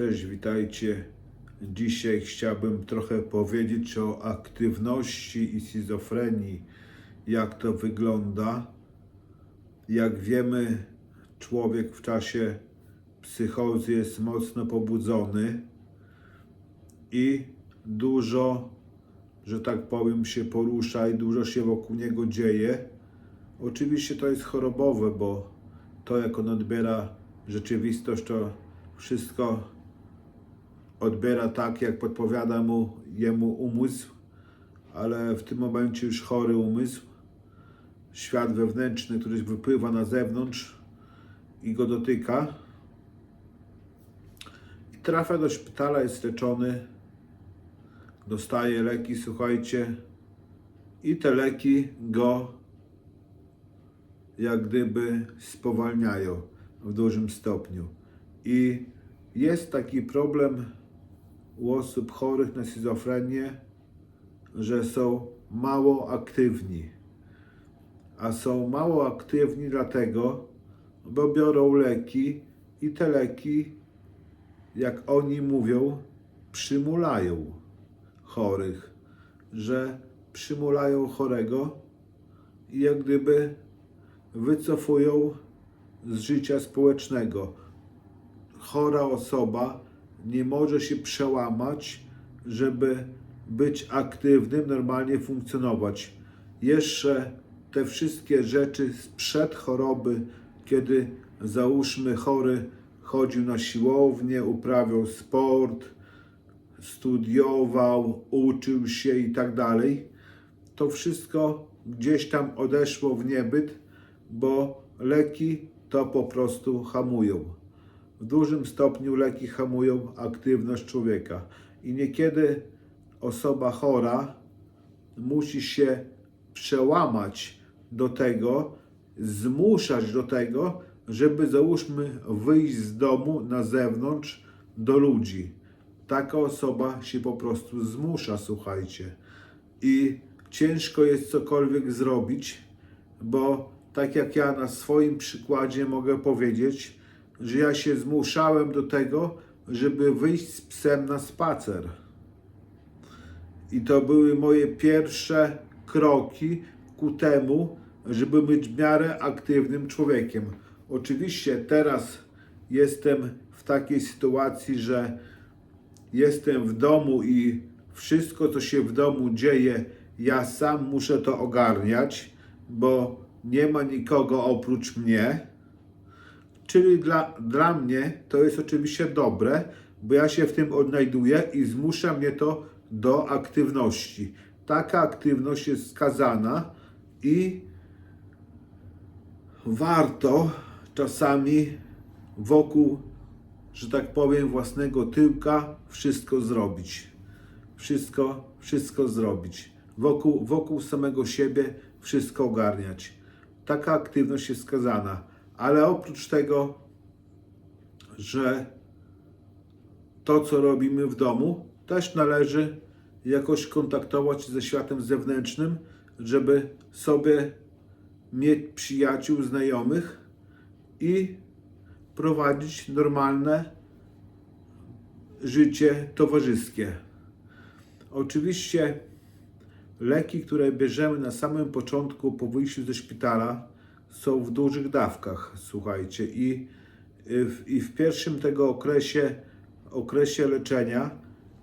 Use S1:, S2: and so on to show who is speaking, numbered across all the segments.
S1: Cześć, witajcie. Dzisiaj chciałbym trochę powiedzieć o aktywności i schizofrenii, jak to wygląda. Jak wiemy, człowiek w czasie psychozy jest mocno pobudzony i dużo, że tak powiem, się porusza i dużo się wokół niego dzieje. Oczywiście to jest chorobowe, bo to jak on odbiera rzeczywistość, to wszystko odbiera tak, jak podpowiada mu jemu umysł, ale w tym momencie już chory umysł, świat wewnętrzny, który wypływa na zewnątrz i go dotyka. I trafia do szpitala, jest leczony, dostaje leki, słuchajcie, i te leki go jak gdyby spowalniają w dużym stopniu. I jest taki problem u osób chorych na schizofrenię, że są mało aktywni. A są mało aktywni dlatego, bo biorą leki i te leki, jak oni mówią, przymulają chorych, że przymulają chorego i jak gdyby wycofują z życia społecznego. Chora osoba nie może się przełamać, żeby być aktywnym, normalnie funkcjonować. Jeszcze te wszystkie rzeczy sprzed choroby, kiedy załóżmy chory chodził na siłownię, uprawiał sport, studiował, uczył się i tak dalej, to wszystko gdzieś tam odeszło w niebyt, bo leki to po prostu hamują. W dużym stopniu leki hamują aktywność człowieka i niekiedy osoba chora musi się przełamać do tego, zmuszać do tego, żeby załóżmy wyjść z domu na zewnątrz do ludzi. Taka osoba się po prostu zmusza, słuchajcie. I ciężko jest cokolwiek zrobić, bo tak jak ja na swoim przykładzie mogę powiedzieć, że ja się zmuszałem do tego, żeby wyjść z psem na spacer. I to były moje pierwsze kroki ku temu, żeby być w miarę aktywnym człowiekiem. Oczywiście teraz jestem w takiej sytuacji, że jestem w domu i wszystko, co się w domu dzieje, ja sam muszę to ogarniać, bo nie ma nikogo oprócz mnie. Czyli dla, dla mnie to jest oczywiście dobre, bo ja się w tym odnajduję i zmusza mnie to do aktywności. Taka aktywność jest skazana i warto czasami wokół, że tak powiem, własnego tyłka wszystko zrobić. Wszystko, wszystko zrobić. Wokół, wokół samego siebie wszystko ogarniać. Taka aktywność jest skazana. Ale oprócz tego, że to, co robimy w domu, też należy jakoś kontaktować ze światem zewnętrznym, żeby sobie mieć przyjaciół, znajomych i prowadzić normalne życie towarzyskie. Oczywiście leki, które bierzemy na samym początku po wyjściu ze szpitala, są w dużych dawkach, słuchajcie, i w, i w pierwszym tego okresie, okresie leczenia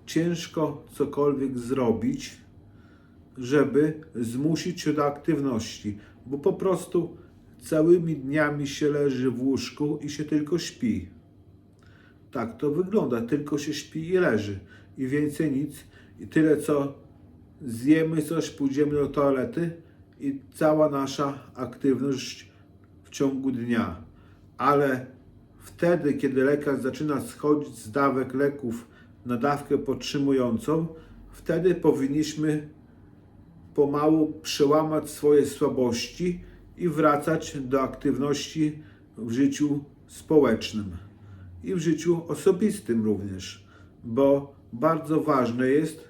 S1: ciężko cokolwiek zrobić, żeby zmusić się do aktywności, bo po prostu całymi dniami się leży w łóżku i się tylko śpi. Tak to wygląda, tylko się śpi i leży i więcej nic. I tyle co zjemy coś, pójdziemy do toalety i cała nasza aktywność w ciągu dnia. Ale wtedy, kiedy lekarz zaczyna schodzić z dawek leków na dawkę podtrzymującą, wtedy powinniśmy pomału przełamać swoje słabości i wracać do aktywności w życiu społecznym i w życiu osobistym również, bo bardzo ważne jest,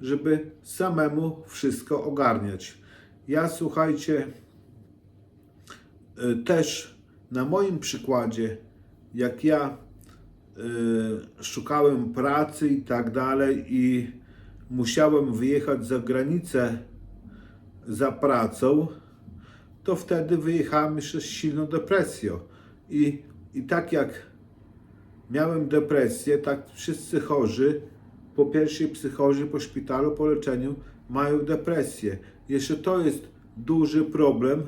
S1: żeby samemu wszystko ogarniać. Ja słuchajcie, też na moim przykładzie, jak ja y, szukałem pracy i tak dalej i musiałem wyjechać za granicę za pracą, to wtedy wyjechałem jeszcze z silną depresją. I, I tak jak miałem depresję, tak wszyscy chorzy po pierwszej psychozie, po szpitalu, po leczeniu mają depresję. Jeszcze to jest duży problem,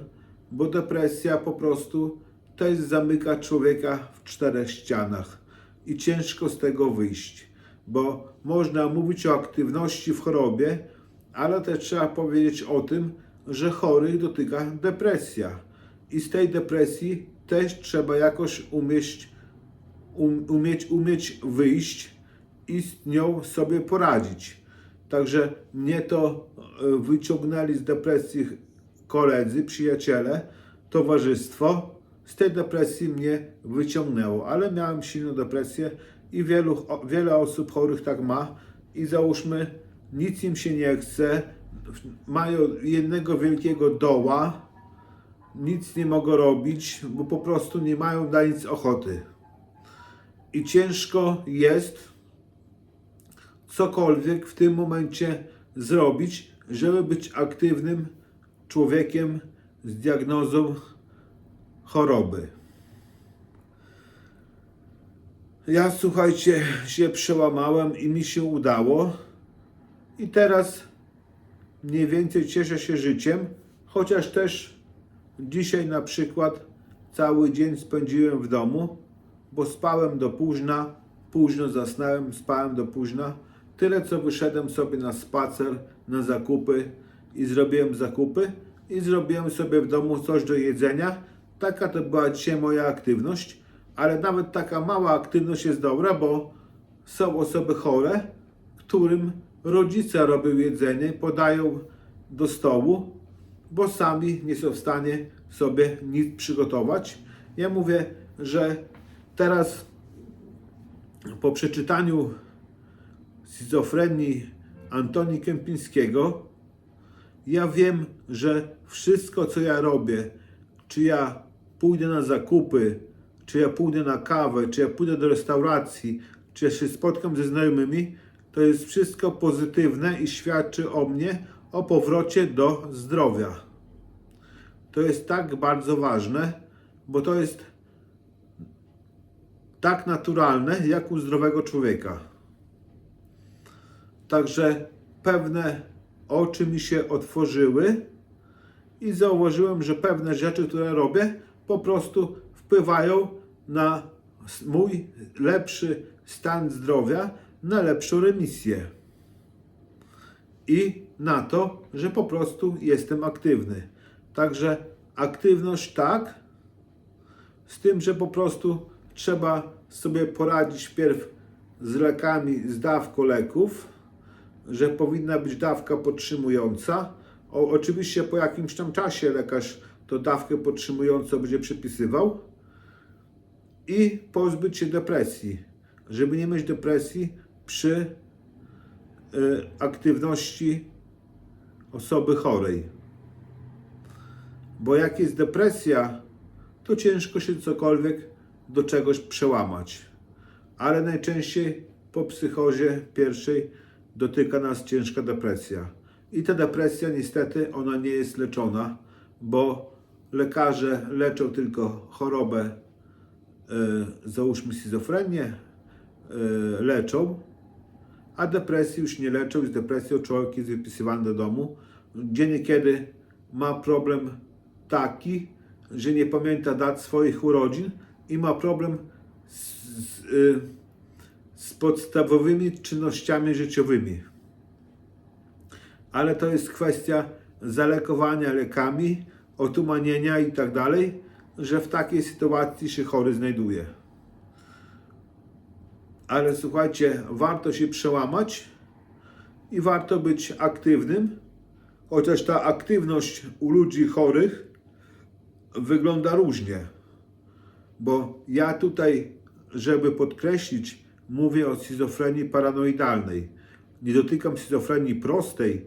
S1: bo depresja po prostu jest zamyka człowieka w czterech ścianach i ciężko z tego wyjść, bo można mówić o aktywności w chorobie, ale też trzeba powiedzieć o tym, że chorych dotyka depresja i z tej depresji też trzeba jakoś umieć, um, umieć, umieć wyjść i z nią sobie poradzić. Także mnie to e, wyciągnęli z depresji koledzy, przyjaciele, towarzystwo. Z tej depresji mnie wyciągnęło, ale miałem silną depresję i wielu, wiele osób chorych tak ma. I załóżmy, nic im się nie chce, mają jednego wielkiego doła, nic nie mogą robić, bo po prostu nie mają na nic ochoty. I ciężko jest cokolwiek w tym momencie zrobić, żeby być aktywnym człowiekiem z diagnozą choroby. Ja słuchajcie, się przełamałem i mi się udało. I teraz mniej więcej cieszę się życiem, chociaż też dzisiaj na przykład cały dzień spędziłem w domu, bo spałem do późna, późno zasnąłem, spałem do późna. Tyle co wyszedłem sobie na spacer, na zakupy i zrobiłem zakupy i zrobiłem sobie w domu coś do jedzenia. Taka to była dzisiaj moja aktywność, ale nawet taka mała aktywność jest dobra, bo są osoby chore, którym rodzice robią jedzenie, podają do stołu, bo sami nie są w stanie sobie nic przygotować. Ja mówię, że teraz po przeczytaniu schizofrenii Antoni Kępińskiego, ja wiem, że wszystko, co ja robię, czy ja pójdę na zakupy, czy ja pójdę na kawę, czy ja pójdę do restauracji, czy ja się spotkam ze znajomymi, to jest wszystko pozytywne i świadczy o mnie, o powrocie do zdrowia. To jest tak bardzo ważne, bo to jest tak naturalne, jak u zdrowego człowieka. Także pewne oczy mi się otworzyły i zauważyłem, że pewne rzeczy, które robię, po prostu wpływają na mój lepszy stan zdrowia, na lepszą remisję i na to, że po prostu jestem aktywny. Także aktywność tak, z tym, że po prostu trzeba sobie poradzić wpierw z lekami, z dawką leków, że powinna być dawka podtrzymująca. O, oczywiście po jakimś tam czasie lekarz to dawkę podtrzymującą będzie przypisywał i pozbyć się depresji, żeby nie mieć depresji przy y, aktywności osoby chorej. Bo jak jest depresja, to ciężko się cokolwiek do czegoś przełamać. Ale najczęściej po psychozie pierwszej dotyka nas ciężka depresja. I ta depresja niestety ona nie jest leczona, bo lekarze leczą tylko chorobę, e, załóżmy schizofrenię, e, leczą, a depresji już nie leczą i z depresją człowiek jest wypisywany do domu, gdzie niekiedy ma problem taki, że nie pamięta dat swoich urodzin i ma problem z, z, y, z podstawowymi czynnościami życiowymi. Ale to jest kwestia zalekowania lekami, otumanienia i tak dalej, że w takiej sytuacji się chory znajduje. Ale słuchajcie, warto się przełamać i warto być aktywnym, chociaż ta aktywność u ludzi chorych wygląda różnie. Bo ja tutaj, żeby podkreślić, mówię o schizofrenii paranoidalnej. Nie dotykam schizofrenii prostej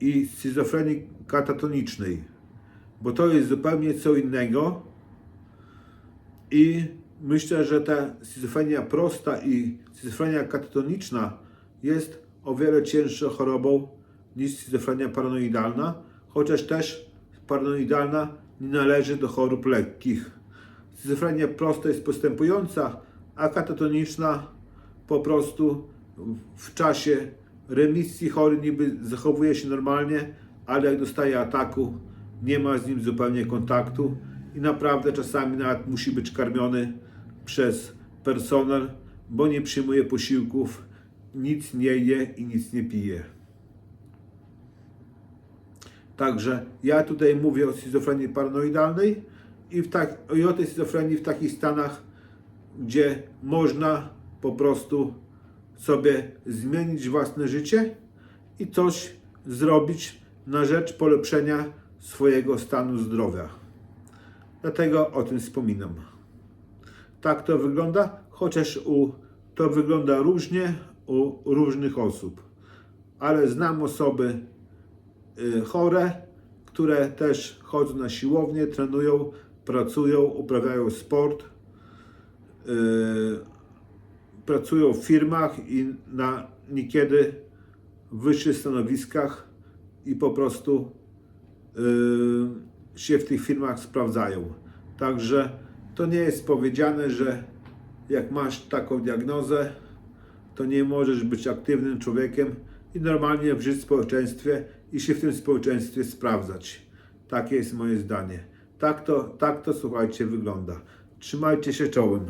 S1: i schizofrenii katatonicznej, bo to jest zupełnie co innego i myślę, że ta schizofrenia prosta i schizofrenia katatoniczna jest o wiele cięższą chorobą niż schizofrenia paranoidalna, chociaż też paranoidalna nie należy do chorób lekkich. Schizofrenia prosta jest postępująca, a katatoniczna po prostu w czasie remisji chory niby zachowuje się normalnie, ale jak dostaje ataku, nie ma z nim zupełnie kontaktu i naprawdę czasami nawet musi być karmiony przez personel, bo nie przyjmuje posiłków, nic nie je i nic nie pije. Także ja tutaj mówię o schizofrenii paranoidalnej i, w tak, i o tej schizofrenii w takich stanach, gdzie można po prostu sobie zmienić własne życie i coś zrobić na rzecz polepszenia swojego stanu zdrowia. Dlatego o tym wspominam. Tak to wygląda, chociaż u, to wygląda różnie u różnych osób. Ale znam osoby y, chore, które też chodzą na siłownię, trenują, pracują, uprawiają sport, y, pracują w firmach i na niekiedy wyższych stanowiskach i po prostu y, się w tych firmach sprawdzają. Także to nie jest powiedziane, że jak masz taką diagnozę, to nie możesz być aktywnym człowiekiem i normalnie żyć w społeczeństwie i się w tym społeczeństwie sprawdzać. Takie jest moje zdanie. Tak to, tak to słuchajcie, wygląda. Trzymajcie się czołem.